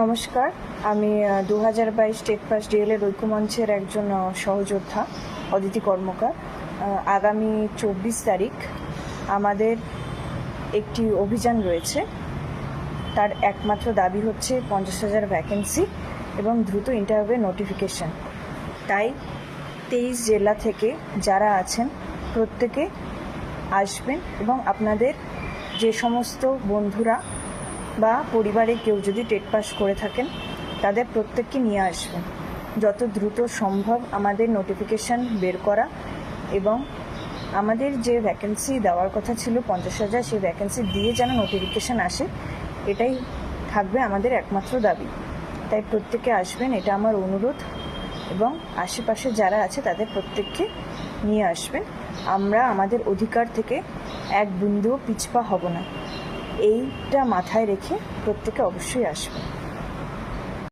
নমস্কার। আমি দু হাজার বাইশ টেট পাস ডিএলএড ঐক্যমঞ্চের একজন সহযোদ্ধা, অদিতি কর্মকার। আগামী চব্বিশ তারিখ আমাদের একটি অভিযান রয়েছে। তার একমাত্র দাবি হচ্ছে পঞ্চাশ হাজার ভ্যাকেন্সি এবং দ্রুত ইন্টারভিউ নোটিফিকেশন তাই তেইশ জেলা থেকে যারা আছেন, প্রত্যেকে আসবেন এবং আপনাদের যে সমস্ত বন্ধুরা বা পরিবারে কেউ যদি টেট পাস করে থাকেন, তাদের প্রত্যেককে নিয়ে আসবেন যত দ্রুত সম্ভব আমাদের নোটিফিকেশান বের করা এবং আমাদের যে ভ্যাকেন্সি দেওয়ার কথা ছিল, পঞ্চাশ হাজার সেই ভ্যাকেন্সি দিয়ে যেন নোটিফিকেশান আসে, এটাই থাকবে আমাদের একমাত্র দাবি। তাই প্রত্যেকে আসবেন, এটা আমার অনুরোধ এবং আশেপাশে যারা আছে, তাদের প্রত্যেককে নিয়ে আসবেন। আমরা আমাদের অধিকার থেকে এক বিন্দুও পিছপা হব না। এইটা মাথায় রেখে প্রত্যেকে অবশ্যই আসবেন